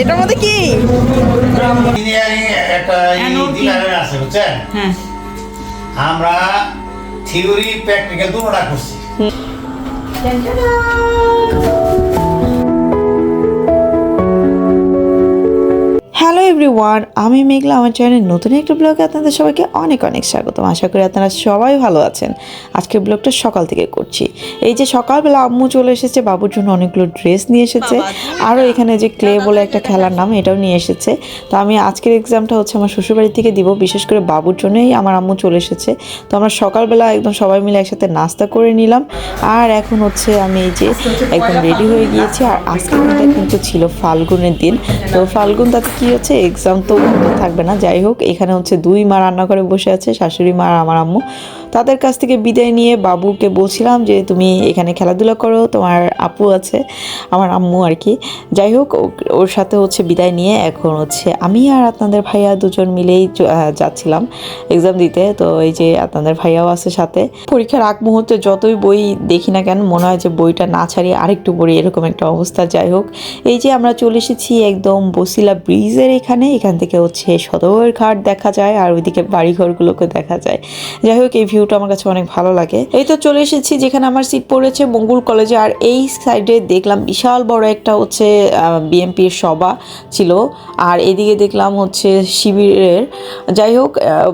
এটার মধ্যে কি? ইঞ্জিনিয়ারিং একটা ডিলারের আছে বুঝছেন? হ্যাঁ। আমরা থিওরি প্র্যাকটিক্যাল দুটোটা করছি। হ্যালো এভরিওয়ান আমি মেঘলা আমার চ্যানেল নতুন একটা ব্লগে আপনাদের সবাইকে অনেক অনেক স্বাগতম। আশা করি আপনারা সবাই ভালো আছেন। আজকের ব্লগটা সকাল থেকে করছি। এই যে সকালবেলা আম্মু চলে এসেছে বাবুর জন্য অনেকগুলো ড্রেস নিয়ে এসেছে। আরও এখানে যে ক্লে বলে একটা খেলার নাম এটাও নিয়ে এসেছে। তো আমি আজকের এক্সামটা হচ্ছে আমার শ্বশুরবাড়ি থেকে দিব বিশেষ করে বাবুর জন্যই আমার আম্মু চলে এসেছে। তো আমরা সকালবেলা একদম সবাই মিলে একসাথে নাস্তা করে নিলাম। আর এখন হচ্ছে আমি এই যে একদম রেডি হয়ে গিয়েছি। আর আজকের দিনটা কিন্তু ছিল ফাল্গুনের দিন। তো ফাল্গুন তাতে কি হচ্ছে এক্সাম তো থাকবে না। যাই হোক, এখানে হচ্ছে দুই মা রান্না করে বসে আছে, শাশুড়ি মা আর আমার আম্মু। তাদের কাছ থেকে বিদায় নিয়ে বাবুকে বলছিলাম যে, তুমি এখানে খেলাধুলা করো, তোমার আপু আছে, আমার আম্মু আর কি। যাই হোক ওর সাথে হচ্ছে বিদায় নিয়ে এখন হচ্ছে আমি আর আপনাদের ভাইয়া দুজন মিলেই যাচ্ছিলাম এক্সাম দিতে। তো এই যে আপনাদের ভাইয়াও আছে সাথে। পরীক্ষার আগ মুহূর্তে যতই বই দেখি না কেন, মনে হয় যে বইটা না ছাড়িয়ে আরেকটু পড়ি, এরকম একটা অবস্থা। যাই হোক, এই যে আমরা চলে এসেছি একদম বসিলা ব্রিজের এখানে। এখান থেকে হচ্ছে সদর ঘাট দেখা যায় আর ওইদিকে বাড়িঘরগুলোকে দেখা যায়। যাই হোক, এই ভিউটা আমার কাছে অনেক ভালো লাগে। এই তো চলে এসেছি যেখানে আমার সিট পড়েছে মঙ্গুল কলেজে আর এই সাইডে দেখলাম বিশাল বড় একটা হচ্ছে বিএমপির সভা ছিল। আর এদিকে দেখলাম হচ্ছে শিবিরের, যাই হোক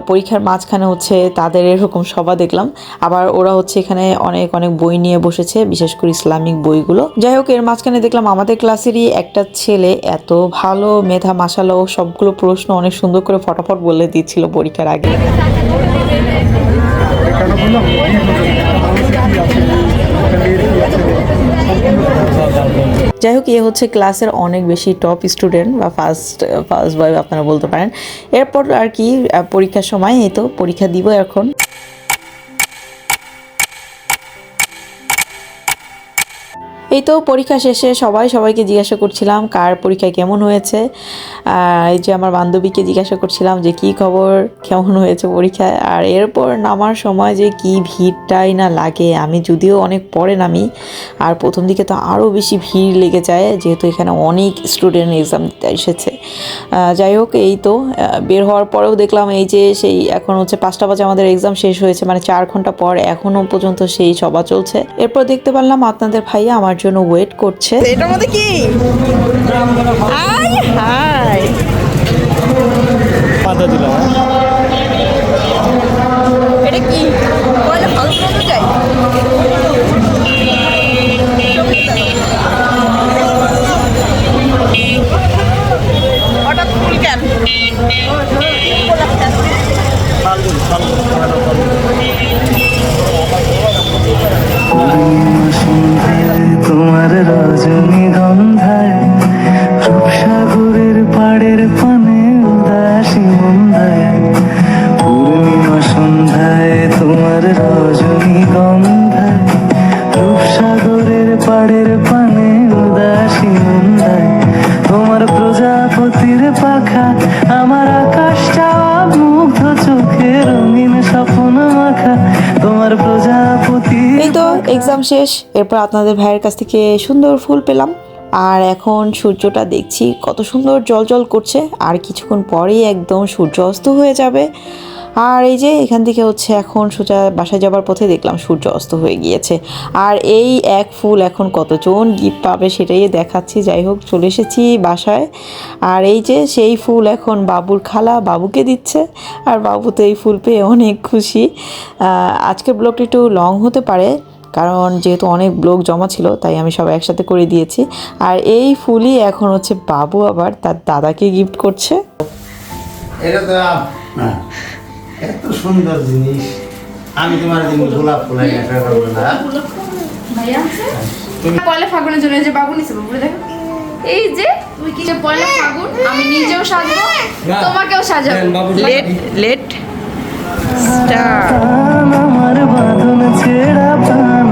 পরীক্ষার মাঝখানে হচ্ছে তাদের এরকম সভা দেখলাম। আবার ওরা হচ্ছে এখানে অনেক অনেক বই নিয়ে বসেছে, বিশেষ করে ইসলামিক বইগুলো। যাই হোক, এর মাঝখানে দেখলাম আমাদের ক্লাসেরই একটা ছেলে, এত ভালো মেধা মাসালো সবগুলো প্রশ্ন অনেক সুন্দর করে ফটাফট বলে দিচ্ছিল পরীক্ষার আগে। যাই হোক এ হচ্ছে ক্লাসের অনেক বেশি টপ স্টুডেন্ট বা ফার্স্ট ফার্স্ট বয় আপনারা বলতে পারেন। এরপর আর কি পরীক্ষার সময়, এই তো পরীক্ষা দিব এখন। এই তো পরীক্ষা শেষে সবাই সবাইকে জিজ্ঞাসা করছিলাম, কার পরীক্ষা কেমন হয়েছে? এই যে আমার বান্ধবীকে জিজ্ঞাসা করছিলাম যে, কি খবর? কেমন হয়েছে পরীক্ষায়? আর এরপর নামার সময় যে কি ভিড়টাই না লাগে। আমি যদিও অনেক পরে নামি, আর প্রথম দিকে তো আরও বেশি ভিড় লেগে যায়, যেহেতু এখানে অনেক স্টুডেন্ট এক্সাম দিতে এসেছে। যাই হোক এই তো বের হওয়ার পরেও দেখলাম এই যে সেই এখন হচ্ছে পাঁচটা বাজে আমাদের এক্সাম শেষ হয়েছে মানে চার ঘণ্টা পর এখনও পর্যন্ত সেই সভা চলছে। এরপর দেখতে পারলাম আপনাদের ভাইয়া আমার জন্য ওয়েট করছে। এটার মধ্যে কি? এটা কি বলে ভালো মতো যাই হঠাৎ ফুল কেন তোমার রজনী তোমার প্রজাপতি। এই তো এক্সাম শেষ, এরপর আপনাদের ভাইয়ের কাছ থেকে সুন্দর ফুল পেলাম। আর এখন সূর্যটা দেখছি কত সুন্দর জল জল করছে, আর কিছুক্ষণ পরেই একদম সূর্য অস্ত হয়ে যাবে। আর এই যে এখান থেকে হচ্ছে এখন সোজা বাসায় যাবার পথে দেখলাম সূর্য অস্ত হয়ে গিয়েছে। আর এই এক ফুল এখন কতজন গিফট পাবে সেটাই দেখাচ্ছি। যাই হোক চলে এসেছি বাসায়। আর এই যে সেই ফুল এখন বাবুর খালা বাবুকে দিচ্ছে। আর বাবু তো এই ফুল পেয়ে অনেক খুশি। আজকের ব্লগটা একটু লং হতে পারে কারণ যেহেতু অনেক ব্লগ জমা ছিল তাই আমি সব একসাথে করে দিয়েছি। আর এই ফুলই এখন হচ্ছে বাবু আবার তার দাদাকে গিফট করছে। এটা এত সুন্দর জিনিস। আমি তোমার দিন গোলাপ ফুল একটা করব না। পয়লা ফাগুনের জন্য এই যে বাবু নিছে বাবু দেখো। এই যে তুই কি পয়লা ফাগুন আমি নিজেও সাজবো তোমাকেও সাজাবো। লেট লেট। স্টার। আমার বাঁধন ছেড়া প্রাণ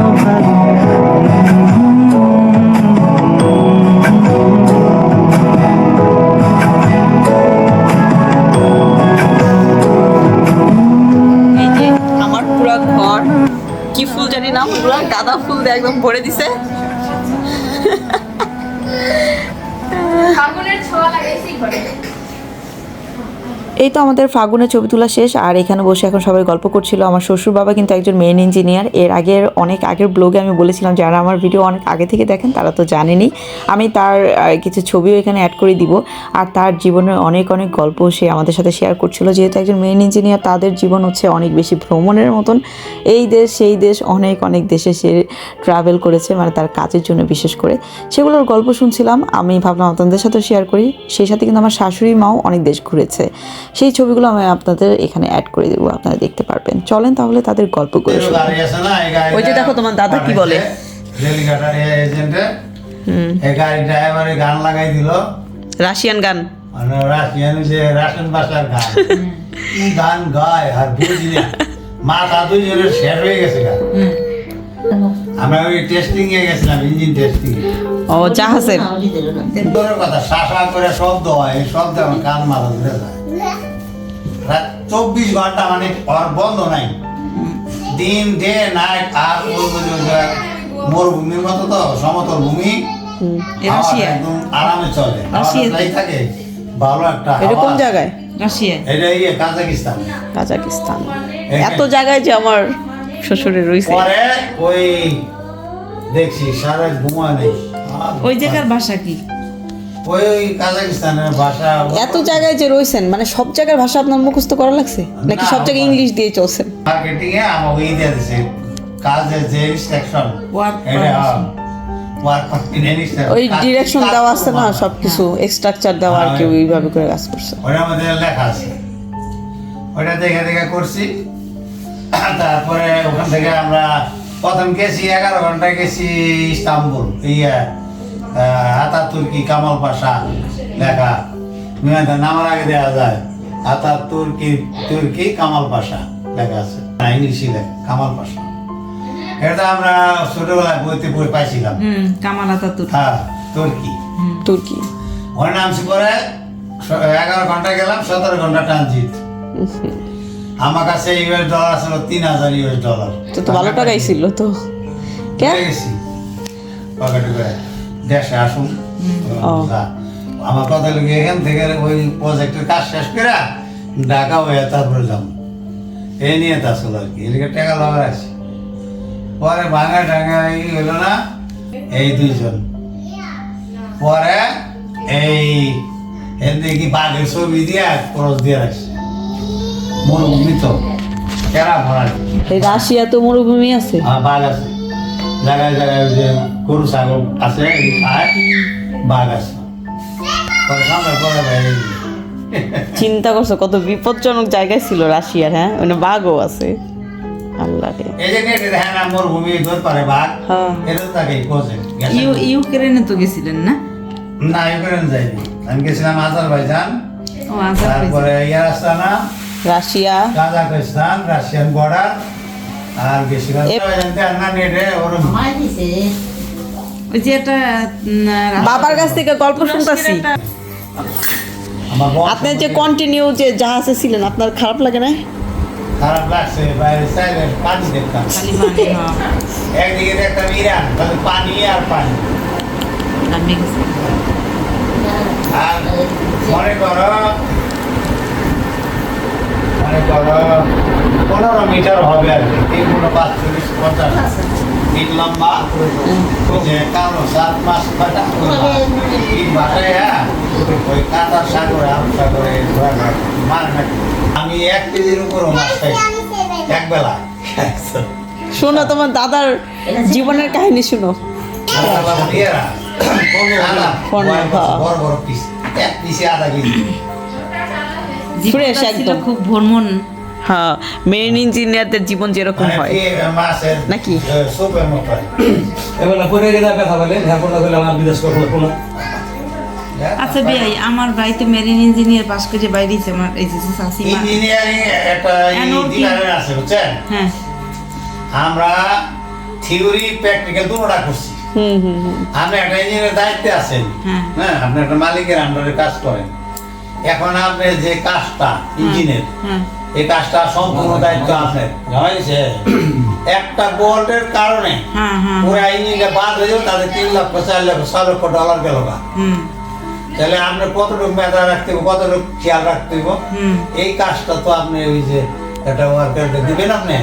নাম পুরো গাঁদা ফুল দিয়ে একদম ভরে দিছে। ছোঁয়া লাগাইছি ঘরে। এই তো আমাদের ফাগুনের ছবি তোলা শেষ, আর এখানে বসে এখন সবাই গল্প করছিল। আমার শ্বশুর বাবা কিন্তু একজন মেন ইঞ্জিনিয়ার এর আগের অনেক আগের ব্লগে আমি বলেছিলাম, যারা আমার ভিডিও অনেক আগে থেকে দেখেন তারা তো জানেনই। আমি তার কিছু ছবিও এখানে অ্যাড করে দিব। আর তার জীবনের অনেক অনেক গল্প সে আমাদের সাথে শেয়ার করছিল। যেহেতু একজন মেন ইঞ্জিনিয়ার তাদের জীবন হচ্ছে অনেক বেশি ভ্রমণের মতন। এই দেশ, সেই দেশ, অনেক অনেক দেশে সে ট্রাভেল করেছে মানে তার কাজের জন্য বিশেষ করে। সেগুলোর গল্প শুনছিলাম। আমি ভাবলাম আপনাদের সাথেও শেয়ার করি। সেই সাথে কিন্তু আমার শাশুড়ি মাও অনেক দেশ ঘুরেছে। সেই ছবিগুলো আমি আপনাদের এখানে অ্যাড করে দেবো আপনারা দেখতে পারবেন। চলেন তাহলে তাদের গল্প করে ওই যে দেখো তোমার দাদা কি বলে। রেলগাটার এজেন্টে এই গান লাগাই দিল। রাশিয়ান গান। মানে রাশিয়ান যে রাশিয়ান ভাষার গান। কি গান গায় আর বুঝি না। মাথা শেষ হয়ে গেছে গান। আমরা ওই টেস্টিং এ গেছিলাম ইঞ্জিন টেস্টিং ও জাহাজের কথা শাসা করে শব্দ হয় এই শব্দ আমার কান মাথা ধরে যায়। রাত চব্বিশ ঘণ্টা মানে আর বন্ধ নাই। দিন ডে নাইট আর মরুভূমির মতো তো সমতল ভূমি। একদম আরামে চলে। থাকে ভালো একটা হাওয়া। জায়গায়? রাশিয়া। এটা ইয়ে কাজাকিস্তান। কাজাকিস্তান। এত জায়গায় যে আমার শ্বশুরের রয়েছে পরে ওই দেখছি সারা ঘুমায় নেই। ওই জায়গার ভাষা কি? এত জায়গায় যে রয়েছেন মানে সব জায়গার ভাষা আপনার মুখস্থ করা লাগছে? নাকি সব জায়গায় ইংলিশ দিয়ে চলছেন? মার্কেটিং এ আমাকে ই দিয়ে দিছে কাজের যে ইনস্ট্রাকশন ওই ডিরেকশন দেওয়া আছে না সব কিছু স্ট্রাকচার দেওয়া আর কি ওইভাবে করে কাজ করছে। ওটার মধ্যে লেখা আছে। ওটা দেখে দেখে করছি। তারপরে ওখান থেকে আমরা প্রথম গেছি এগারো ঘণ্টা গেছি ইস্তাম্বুল ইয়ে হাতা তুর্কি কামাল পাশা লেখা। বিমানটা নামার আগে দেওয়া যায় হাতা তুর্কি তুর্কি কামাল পাশা লেখা আছে। না ইংলিশই লেখা কামাল পাশা। এটা আমরা ছোটবেলায় বইতে পড়ে পাইছিলাম। হুম কামাল আতাতুর। হ্যাঁ তুর্কি তুর্কি ওর নামছি পরে এগারো ঘণ্টা গেলাম সতেরো ঘণ্টা ট্রানজিট। আমার কাছে ইউএস ডলার ছিল তিন হাজার ইউএস ডলার তো তো ভালো টাকাই ছিল তো। কে? গেছি? পকেটে করে দেশে আসুন। আমার কথা লোক এখান থেকে ওই প্রজেক্টের কাজ শেষ করে ঢাকা হয়ে তারপরে যাব। এই নিয়ে তা ছিল আর কি এদিকে টাকা লগা আছে। পরে ভাঙা টাঙা এই হলো না এই দুইজন। পরে এই এতে কি বাঘের ছবি দিয়ে খরচ দিয়ে রাখছে। মরুভূমি তো। কেরা ভরা এই রাশিয়া তো মরুভূমি আছে। আর বাঘ আছে। জায়গায় জায়গায় ওই যে গরু ছাগল আছে খায় বাঘ আছে। চিন্তা করছ কত বিপজ্জনক জায়গায় ছিল রাশিয়ার হ্যাঁ? মানে বাঘও আছে। আল্লাহ রে। এই যে দেখেন মরুভূমি ধর পারে বাঘ। হ্যাঁ। তাকে ইউক্রেনে তো গেছিলেন না? না ইউক্রেন যাইনি আমি গেছিলাম আজারবাইজান। তারপরে ইয়ার Astana Russia. Kazakhstan Russian border আর বাবার কাছ থেকে গল্প শুনতাছি। আপনি যে কন্টিনিউ যে জাহাজে ছিলেন আপনার খারাপ লাগে না খারাপ লাগছে বাইরে পানি দেখতাম। হ্যাঁ। একদিকে দেখতাম ইরান খালি পানি আর পানি। আর মনে করো মনে করো পনেরো মিটার হবে আর কি তিন গুণ পাঁচচল্লিশ পঞ্চাশ। ফিট লম্বা যে কালো সাত মাস কাটা তিন হ্যাঁ ওই কাতার সাগরে আরব সাগরে মার আমি এক কেজির উপরও মাছ খাই এক বেলা। শোনো তোমার দাদার জীবনের কাহিনী শুনো। হ্যাঁ। বড় বড় পিস। এক পিসে আধা কেজি। একদম। খুব ভ্রমণ। হ্যাঁ মেন ইঞ্জিনিয়ারদের জীবন যেরকম মানে হয় নাকি? আমার আচ্ছা ভাই আমার বাড়িতে মেরিন ইঞ্জিনিয়ার পাশ করে বাইরেছে আমার এই যে শাশিমা ইঞ্জিনিয়ারিং একটা ডিলারের আছে বুঝছেন? হ্যাঁ। আমরা থিওরি প্র্যাকটিক্যাল দুটোটা করছি। হুম হুম হুম। আপনি একটা ইঞ্জিনিয়ারের দায়িত্বে আছেন। হ্যাঁ। হ্যাঁ আপনি একটা মালিকের আন্ডারে কাজ করেন। এখন আপনি যে কাজটা ইঞ্জিনিয়ার হ্যাঁ। এই কাজটা সম্পূর্ণ দায়িত্ব আপনার। জানাইছে একটা বোল্টের কারণে হ্যাঁ হ্যাঁ। পুরা ইঞ্জিনটা বাদ হয়ে যাবে তাদের তিন লক্ষ চার লক্ষ ছয় লক্ষ ডলার গেল না। হুম। তাহলে আপনার কতটুকু মেধা রাখতে হবে কতটুকু খেয়াল রাখতে হবে এই কাজটা তো আপনি ওই যে একটা ওয়ার্কারকে দিবেন আপনি?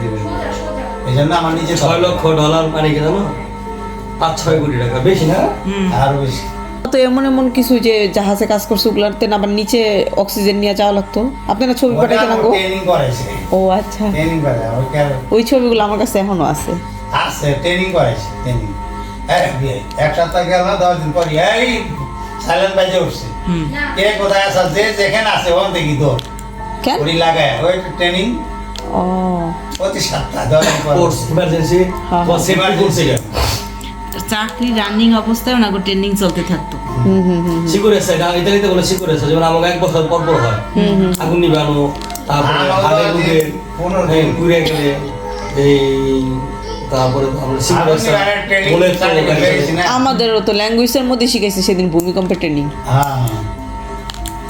দিবেন। এই জন্য আমার নিজে ছয় লক্ষ ডলার মানে কি জানো? পাঁচ ছয় কোটি টাকা। বেশি না? আর বেশি। তো এমন এমন কিছু যে জাহাজে কাজ করছে ওগুলাতে না আবার নিচে অক্সিজেন নিয়ে যাওয়া লাগতো। আপনারা ছবি পাঠাইতে না গো ট্রেনিং করাইছে। ও আচ্ছা। ওই ওই ছবিগুলো আমার কাছে এখনও আছে। আছে ট্রেনিং করাইছে ট্রেনিং এক সপ্তাহ গেল দশ দিন পর এই সাইলেন্ট বাজে উঠছে। কে কোথায় আসা যে যেখানে আছে ওখান দেখি তো কেন? ওই লাগায় ওই ট্রেনিং ও। প্রতি সপ্তাহ দশ দিন পর। ইমার্জেন্সি হ্যাঁ, হ্যাঁ। চাকরি রানিং অবস্থায় ওনাকে ট্রেনিং চলতে থাকতো। হুম হুম হুম সিকিউরেন্স এটা ইতালিতে বলে সিকিউরেন্স যেমন আমাকে এক বছর পর পর হয়। আগুন নিবানো তারপরে রোগে দিন। হ্যাঁ, ঘুরে গেলে এই তারপরে আমরা। আমাদেরও তো ল্যাঙ্গুয়েজের মধ্যে শিখাইছে সেদিন ভূমিকম্পের ট্রেনিং হ্যাঁ।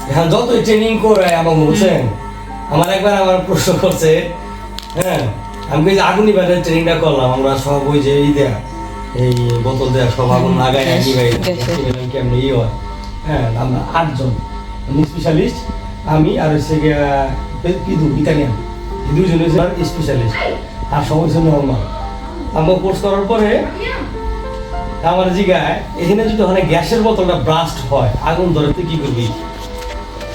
হ্যাঁ যতই ট্রেনিং করে আমাকে বলছেন আমার একবার আমার প্রশ্ন করছে হ্যাঁ আমি আগুন নিবারের ট্রেনিংটা করলাম আমরা সব ওই যে এই দেয়া এই বোতল দেয়া সব আগুন লাগাই নিবাই কেমনি ই হয়। হ্যাঁ আমরা আটজন। স্পেশালিস্ট আমি আর হচ্ছে পিদু ইতালিয়ান। এই দুজন হচ্ছে স্পেশালিস্ট আর সব হচ্ছে নর্মাল আমরা কোর্স করার পরে আমার জিগায় এখানে যদি ওখানে গ্যাসের বোতলটা ব্রাস্ট হয় আগুন ধরে তুই কি করবি?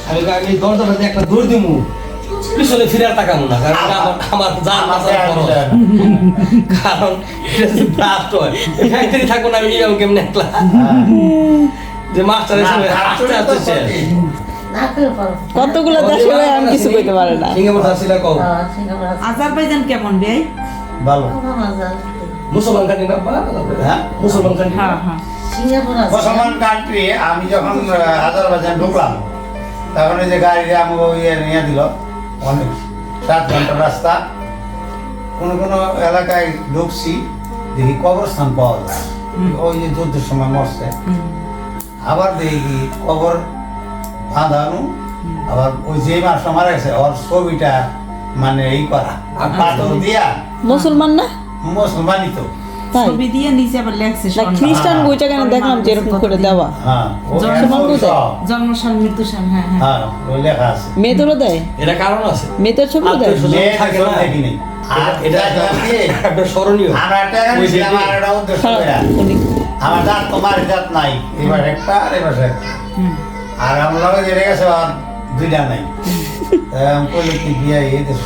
আমি আমি দরজাটাতে একটা দৌড় দিমু। পিছনে ফিরে আর তাকাবো না কারণ আমার আমার জান বাঁচার খরচ। কারণ ব্লাস্ট হয়। ফ্যাক্টরি থাকব না আমি নিলাম কেমনে একলা? যে মাস্টার হিসেবে আস্তে আস্তে শেষ। কতগুলো দেশে ভাই আমি কিছু কইতে পারে না। সিঙ্গাপুর হাসিলা কম আজারবাইজান কেমন বেয়াই ভালো। মুসলমান কান্ট্রি না? হ্যাঁ? মুসলমান কান্ট্রি হ্যাঁ হ্যাঁ। মুসলমান কান্ট্রি আমি যখন আজারবাইজান ঢুকলাম তখন ওই যে গাড়ি আমি ইয়ে নিয়ে দিল। অনেক। সাত ঘণ্টার রাস্তা। কোনো কোনো এলাকায় ঢুকছি দেখি কবরস্থান পাওয়া যায়। ওই যে যুদ্ধের সময় মরছে। আবার দেখি কবর বাঁধানো। আবার ওই যে মাস মারা গেছে ওর ছবিটা মানে এই করা। আর পাথর দিয়া মুসলমান না? মুসলমানই তো। ছবি দিয়ে নিচে আবার লেখছে খ্রিস্টান বইটা কেন দেখলাম যে এরকম করে দেওয়া? ও জন্মসাল এরকম কোথায়? সব। জন্মসাল মৃত্যুসাল হ্যাঁ হ্যাঁ। লেখা আছে। মেয়েদেরও দেয়? এটা কারণ আছে। মেয়েদের ছবি দেয়? থাকে না। দেখি নাই। আর এটা এটা দেখলাম কি? একটা স্মরণীয়। আমরা হ্যাঁ, জাত তোমার জাত নাই। এবার একটা আর এবার আর আমার গেছে দুইটা নাই। কইলে কি বিয়ে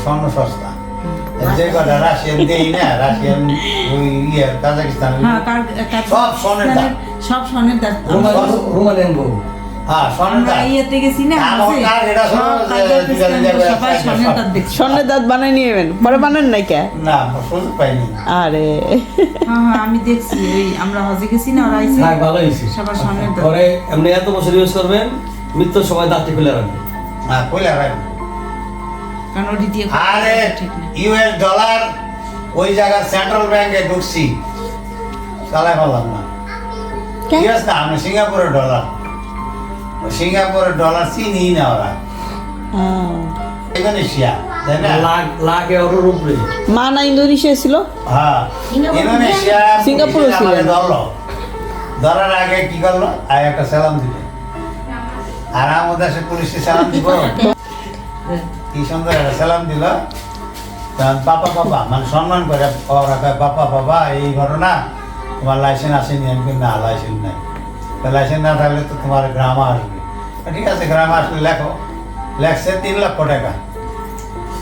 স্বর্ণ সস্তা। যে কটা রাশিয়ান দেই না রাশিয়ান ওই ইয়ে কাজাকিস্তান হ্যাঁ সব দাম। সব দাম রোমানিয়ান বউ হ্যাঁ স্বর্ণের দাঁত বানাই নিয়ে পরে বানান নাই কে? না আরে। হ্যাঁ হ্যাঁ আমি দেখছি ওই আমরা হজে গেছি না ওরা আইছে? ভালো হয়েছে সবার স্বর্ণের দাঁত পরে এমনি এত বছর ইউজ করবেন মৃত্যুর সময় দাঁতটি খুলে রাখবেন। না কইলা রাখব কারণ ওটি দিয়ে আরে ইউএস ডলার ওই জায়গার সেন্ট্রাল ব্যাংকে ঢুকছি। চালাই পারলাম না। কেন? ইউএস না আমি সিঙ্গাপুরের ডলার। সিঙ্গাপুরের ডলার চিনি না ওরা। ইন্দোনেশিয়া ইন্দোনেশিয়া ছিল? হ্যাঁ ইন্দোনেশিয়া পুলিশ ধরলো। ধরার আগে কি করল? আর একটা সালাম দিল। আর আমাদের দেশে পুলিশে সালাম দিব। কি সুন্দর একটা সালাম দিল। পাপা পাপা মানে সম্মান করে ওরা কয় পাপা বাবা এই ঘটনা তোমার লাইসেন্স আসেনি আমি না লাইসেন্স নাই। লাইসেন্স না থাকলে তো তোমার গ্রামে আসবে। ঠিক আছে গ্রামে আসলে লেখো। লেখছে তিন লক্ষ টাকা।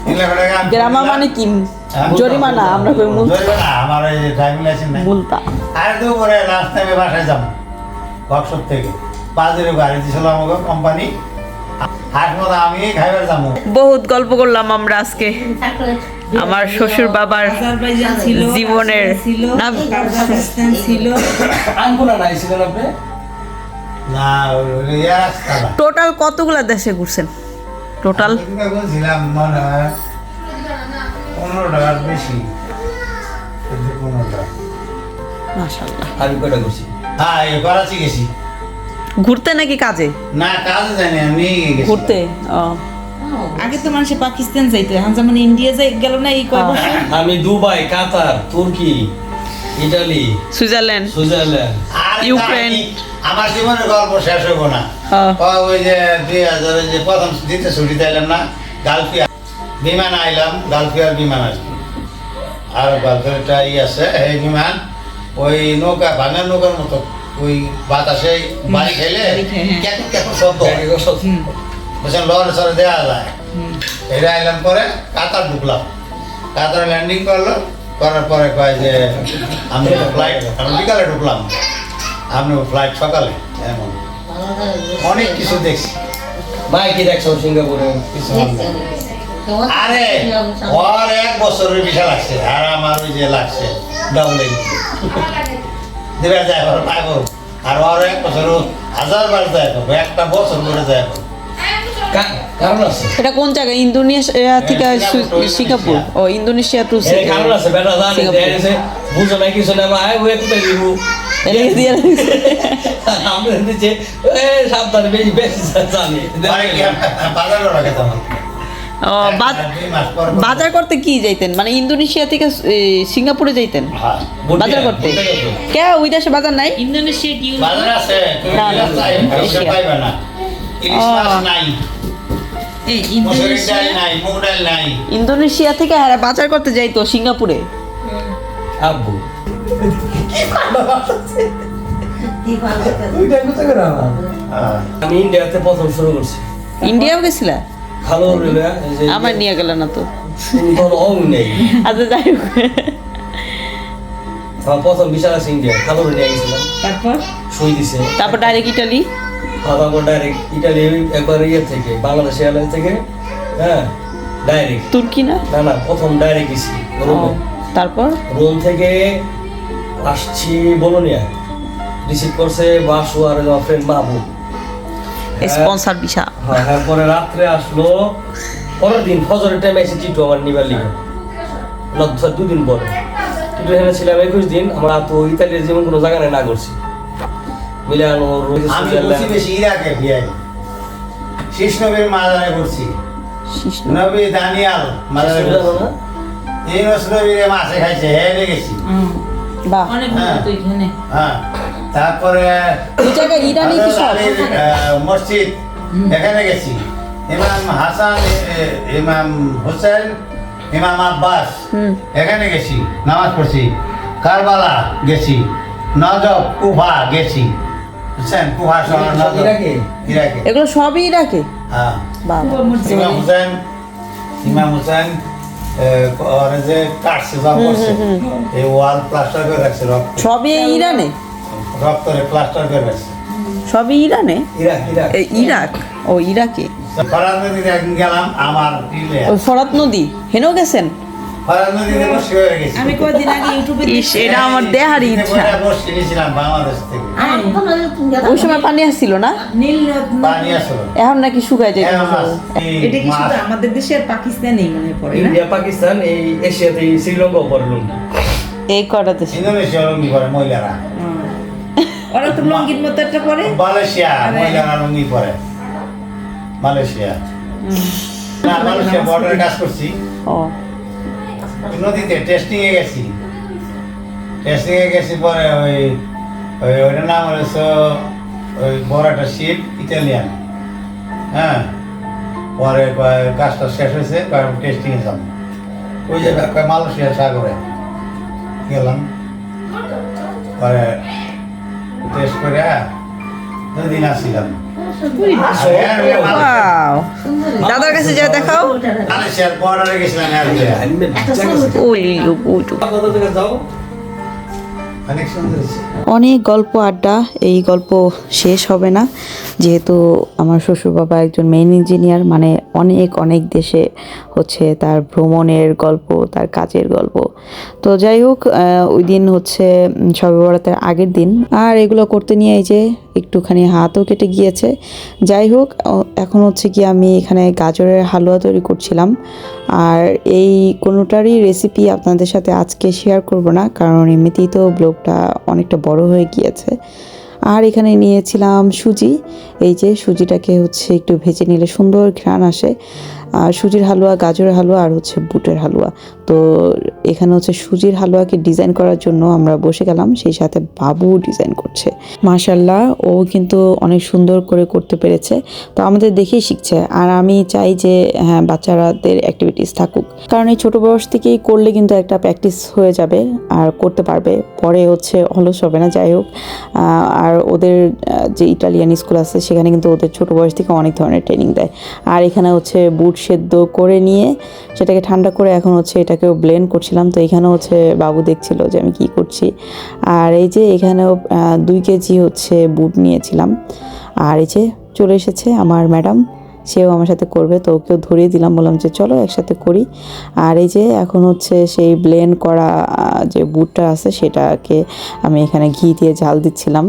তিন লক্ষ টাকা গ্রামা মানে কি? হ্যাঁ, জরিমানা আমরা কই মূল জরিমানা, আমার ওই ড্রাইভিং লাইসেন্স নাই। মূলতা আর দুপুরে লাস্ট টাইমে বাসায় যাব। ওয়ার্কশপ থেকে। বাজারে গাড়ি দিয়েছিল আমাকে কোম্পানি বহুত গল্প করলাম আমরা আজকে। আমার শ্বশুর বাবার ছিল জীবনের- ছিল ছিল। আনকোনা নাই ছিলেন আপনি না ওই ওই রাস্তা না। টোটাল কতগুলা দেশে ঘুরছেন? টোটাল? মাশাআল্লাহ। আমি কয়টা করছি হ্যাঁ করাচি গেছি। ঘুরতে নাকি কাজে? না কাজে যাইনি আমি ঘুরতে? ও। আগে তো মানুষে পাকিস্তান যাইতো এখন যেমন ইন্ডিয়া যাই গেল না এই কয় বছর? আমি দুবাই কাতার তুর্কি ইটালি সুইজারল্যান্ড। সুইজারল্যান্ড। আর ইউক্রেন। আমার জীবনের গল্প শেষ হইব না। হ্যাঁ। ওই যে দুই হাজার যে প্রথম দিতে ছুটি আইলাম না গালফিয়া। বিমান আইলাম গালফিয়ার বিমান আসলাম আর গালফিয়ারটা ই আছে এই বিমান ওই নৌকা ভাঙা নৌকার মতো ওই বাতাসে বাড়ি খেলে বাড়ি খেয়ে, হ্যাঁ। কেন শব্দ বলছেন লড়ে সরে দেওয়া যায়। এটা আইলাম পরে কাতার ঢুকলাম। কাতারে ল্যান্ডিং করল করার পরে কয় যে আমি ফ্লাইট আমি বিকালে ঢুকলাম। আমি ফ্লাইট সকালে এমন। অনেক কিছু দেখছি। মাই কি দেখছ? সিঙ্গাপুরে কিছু। আরে ওর এক বছরের বিষয় লাগছে আর আমার ওই যে লাগছে ডাবল দেবে যায় পাই পারো আর ওর এক বছর হাজার বার যায় পারব একটা বছর করে যায় পারব কা- কারণ আছে। এটা কোন জায়গা? ইন্দোনেশিয়া থেকে সিঙ্গাপুর ও ইন্দোনেশিয়া টু এর কারণ আছে বেটা জানে সিঙ্গাপুর। বুঝো না কিছু না ভাই ওই কোথায় দিব সাবধানে বেশি বেশি জানি। মানে বাজার মাস পর বাজার করতে কি যাইতেন? মানে ইন্দোনেশিয়া থেকে সিঙ্গাপুরে যাইতেন? হ্যাঁ বাজার করতে? কে ওই দেশে বাজার নাই? ইন্দোনেশিয়া কি বাজার আছে না, নাই ইন্দোনেশিয়া নাই মুগ ডাল নাই। ইন্দোনেশিয়া থেকে হ্যাঁ বাজার করতে যাইতো সিঙ্গাপুরে? আব্বু। হ্যাঁ। আমি ইন্ডিয়াতে প্রথম শুরু করছি। ইন্ডিয়াও গেছিলা? আমার নিয়ে গেল না তো। আচ্ছা যাই হোক। প্রথম বিশাল আছে ইন্ডিয়া ভালো নিয়ে গেছিলাম তারপর? সই দিছে। তারপর ডাইরেক্ট ইটালি তারপর ডাইরেক্ট ইটালি একবার ইয়ে থেকে বাংলাদেশ এয়ারলাইন্স থেকে হ্যাঁ ডাইরেক্ট তুর্কি না? না না প্রথম ডাইরেক্ট গেছি রোমে তারপর? রোম থেকে আসছি বলোনিয়া। রিসিভ করছে বাসু আর ফ্রেন্ড মাহবুব স্পন্সর ভিসা হ্যাঁ হ্যাঁ পরে রাত্রে আসলো। পরের দিন ফজরের টাইমে এসে টিটু আমার নিবার লিগে। দুদিন পরে। টিটু এখানে ছিলাম একুশ দিন আমরা তো ইতালির যেমন কোনো জায়গা না করছি। মিলানো বেশি ইরাকে বিয়াই শেষ নবীর মাজারে করছি নবী দানিয়াল মাজারে করছি এই নবীর মাছে খাইছে হেরে গেছি। বাহ। অনেক হ্যাঁ। তারপরে মসজিদ এখানে গেছি। ইমাম হাসান ইমাম হোসেন ইমাম আব্বাস এখানে গেছি নামাজ পড়ছি। কারবালা গেছি নজব কুফা গেছি। বুঝছেন? কুফা শহর নজব। ইরাকে? এগুলো সবই ইরাকে? হ্যাঁ। ইমাম হোসেন ইমাম হোসেন ওরা যে কাটছে সব করছে এই ওয়াল প্লাস্টার করে রাখছে সবই ইরানে? রক্তরে প্লাস্টার করে সবই ইরানে? ইরাক। ও ইরাকে? ফরাজ নদীতে একদিন গেলাম আমার টিলে ফরাত নদী? হেনেও গেছেন? ফরাজ নদীতে বসে হয়ে গেছি। আমি কয়েকদিন আগে ইউটিউবে ইস এটা আমার দেহারই ইচ্ছা। বসে নিয়েছিলাম বাংলাদেশ থেকে। ওই সময় পানি আসছিল না? নীল নদ নদ- পানি আসলো এখন নাকি শুকায় যায়। এটা কি শুধু আমাদের দেশে আর পাকিস্তানেই মনে পড়ে না? ইন্ডিয়া পাকিস্তান এই এশিয়াতে এই শ্রীলঙ্কাও পড়ে এই কটা দেশে? ইন্দোনেশিয়া মহিলারা। ওরা তো লঙ্গির মতো একটা পরে? মালয়েশিয়া। মহিলারা লুঙ্গি পরে। মালয়েশিয়া। না মালয়েশিয়া বর্ডারে কাজ করছি। ও। নদীতে টেস্টিং এ গেছি। টেস্টিং এ গেছি পরে ওই ওই ওইটার নাম হচ্ছে ওই বড় একটা শিপ ইটালিয়ান হ্যাঁ। পরে কাজটা শেষ হয়েছে টেস্টিং এ যাব। ওই যে মালয়েশিয়া সাগরে গেলাম। পরে টেস্ট করে দুদিন আসছিলাম। ওয়াও দাদার কাছে যা দেখাও। মালয়েশিয়ার বর্ডারে গেছিলাম ওই ওই কোথা থেকে যাও? অনেক অনেক গল্প আড্ডা এই গল্প শেষ হবে না। যেহেতু আমার শ্বশুর বাবা একজন মেইন ইঞ্জিনিয়ার মানে অনেক অনেক দেশে হচ্ছে তার ভ্রমণের গল্প, তার কাজের গল্প। তো যাই হোক ওই দিন হচ্ছে শবে বরাতের আগের দিন। আর এগুলো করতে নিয়ে এই যে একটুখানি হাতও কেটে গিয়েছে। যাই হোক এখন হচ্ছে কি আমি এখানে গাজরের হালুয়া তৈরি করছিলাম। আর এই কোনোটারই রেসিপি আপনাদের সাথে আজকে শেয়ার করব না, কারণ এমনিতেই তো ব্লগটা অনেকটা বড় হয়ে গিয়েছে। আর এখানে নিয়েছিলাম সুজি। এই যে সুজিটাকে হচ্ছে একটু ভেজে নিলে সুন্দর ঘ্রাণ আসে। আহ, সুজির হালুয়া গাজরের হালুয়া আর হচ্ছে বুটের হালুয়া। তো এখানে হচ্ছে সুজির হালুয়াকে ডিজাইন করার জন্য আমরা বসে গেলাম সেই সাথে বাবু ডিজাইন করছে। মাশাল্লাহ ও কিন্তু অনেক সুন্দর করে করতে পেরেছে। তো আমাদের দেখেই শিখছে। আর আমি চাই যে হ্যাঁ বাচ্চারাদের অ্যাক্টিভিটিস থাকুক। কারণ এই ছোটো বয়স থেকেই করলে কিন্তু একটা প্র্যাকটিস হয়ে যাবে আর করতে পারবে। পরে হচ্ছে অলস হবে না যাই হোক। আর ওদের যে ইটালিয়ান স্কুল আছে সেখানে কিন্তু ওদের ছোটো বয়স থেকে অনেক ধরনের ট্রেনিং দেয়। আর এখানে হচ্ছে বুট সেদ্ধ করে নিয়ে সেটাকে ঠান্ডা করে এখন হচ্ছে এটাকেও ব্লেন্ড করছিলাম। তো এখানে হচ্ছে বাবু দেখছিল যে আমি কি করছি। আর এই যে এখানেও দুই কেজি হচ্ছে বুট নিয়েছিলাম। আর এই যে চলে এসেছে আমার ম্যাডাম। সেও আমার সাথে করবে তো ওকেও ধরিয়ে দিলাম। বললাম যে চলো একসাথে করি। আর এই যে এখন হচ্ছে সেই ব্লেন্ড করা যে বুটটা আছে সেটাকে আমি এখানে ঘি দিয়ে জাল দিচ্ছিলাম।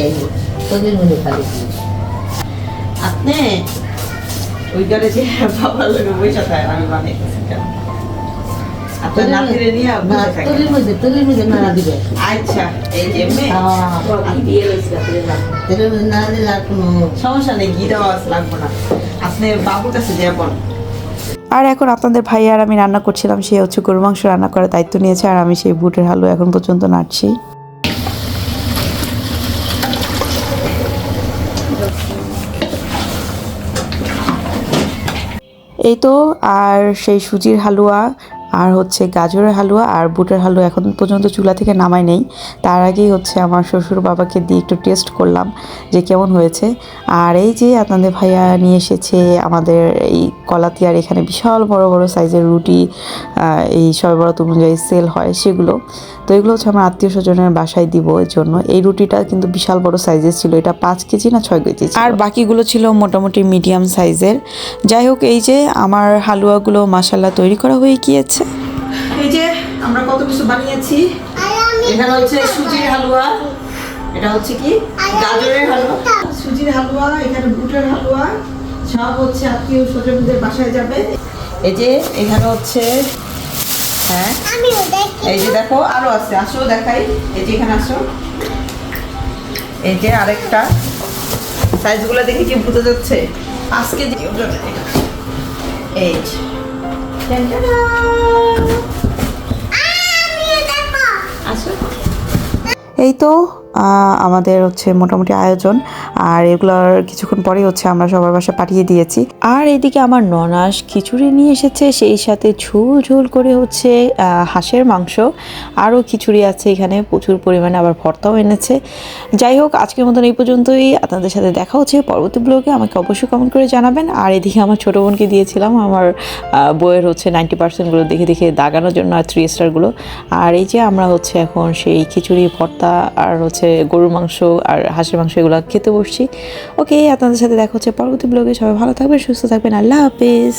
এই। তোদের মধ্যে খালি? আপনি ওই ঘরে যে বাবার লোকে বসে থাকে আমি বানাইতেছি আপনার নাতিরে নিয়ে না বসে থাকে তোদের মধ্যে তোদের মধ্যে নাড়া দিবে? আচ্ছা এই যে মেয়ে। মধ্যে নাড়া দিলে আর কোনো সমস্যা নেই ঘি দেওয়া লাগবে না। আপনি বাবুর কাছে যাবেন আর এখন আপনাদের ভাই আর আমি রান্না করছিলাম সে হচ্ছে গরু মাংস রান্না করার দায়িত্ব নিয়েছে আর আমি সেই বুটের হালুয়া এখন পর্যন্ত নাড়ছি। এই তো আর সেই সুজির হালুয়া আর হচ্ছে গাজরের হালুয়া আর বুটের হালুয়া এখন পর্যন্ত চুলা থেকে নামাই নেই। তার আগেই হচ্ছে আমার শ্বশুর বাবাকে দিয়ে একটু টেস্ট করলাম যে কেমন হয়েছে। আর এই যে আপনাদের ভাইয়া নিয়ে এসেছে আমাদের এই কলাতিয়ার এখানে বিশাল বড় বড় সাইজের রুটি এই সব বরাত অনুযায়ী সেল হয় সেগুলো। তো এগুলো হচ্ছে আমার আত্মীয় স্বজনের বাসায় দিব এর জন্য। এই রুটিটা কিন্তু বিশাল বড় সাইজের ছিল, এটা পাঁচ কেজি না ছয় কেজি আর বাকিগুলো ছিল মোটামুটি মিডিয়াম সাইজের। যাই হোক, এই যে আমার হালুয়াগুলো মাসাল্লাহ তৈরি করা হয়ে গিয়েছে। এই যে আমরা কত কিছু বানিয়েছি। এখানে হচ্ছে সুজির হালুয়া। এটা হচ্ছে কি? গাজরের হালুয়া। সুজির হালুয়া, এখানে বুটের হালুয়া। সব হচ্ছে আত্মীয় স্বজনদের বাসায় যাবে। এই যে এখানে হচ্ছে হ্যাঁ। এই যে দেখো, আরও আছে। আসো, দেখাই। এই যে এখানে আসো। এই যে আরেকটা। সাইজগুলো দেখে কি বোঝা যাচ্ছে? এটা। এই যে। এই তো আমাদের হচ্ছে মোটামুটি আয়োজন। আর এগুলোর কিছুক্ষণ পরেই হচ্ছে আমরা সবার বাসা পাঠিয়ে দিয়েছি। আর এদিকে আমার ননাস খিচুড়ি নিয়ে এসেছে, সেই সাথে ঝোল ঝোল করে হচ্ছে হাঁসের মাংস। আরও খিচুড়ি আছে এখানে, প্রচুর পরিমাণে আবার ভর্তাও এনেছে। যাই হোক, আজকের মতন এই পর্যন্তই। আপনাদের সাথে দেখা হচ্ছে পরবর্তী ব্লগে। আমাকে অবশ্যই কমেন্ট করে জানাবেন। আর এদিকে আমার ছোটো বোনকে দিয়েছিলাম, আমার বইয়ের হচ্ছে নাইনটি পার্সেন্টগুলো দেখে দেখে দাগানোর জন্য, আর থ্রি স্টারগুলো আর এই যে আমরা হচ্ছে এখন সেই খিচুড়ি, ভর্তা, আর হচ্ছে গরুর মাংস আর হাঁসের মাংস এগুলো খেতে বসছি। ওকে, আপনাদের সাথে দেখা হচ্ছে পরবর্তী ব্লগে সবাই ভালো থাকবেন, সুস্থ থাকবেন। আল্লাহ হাফেজ।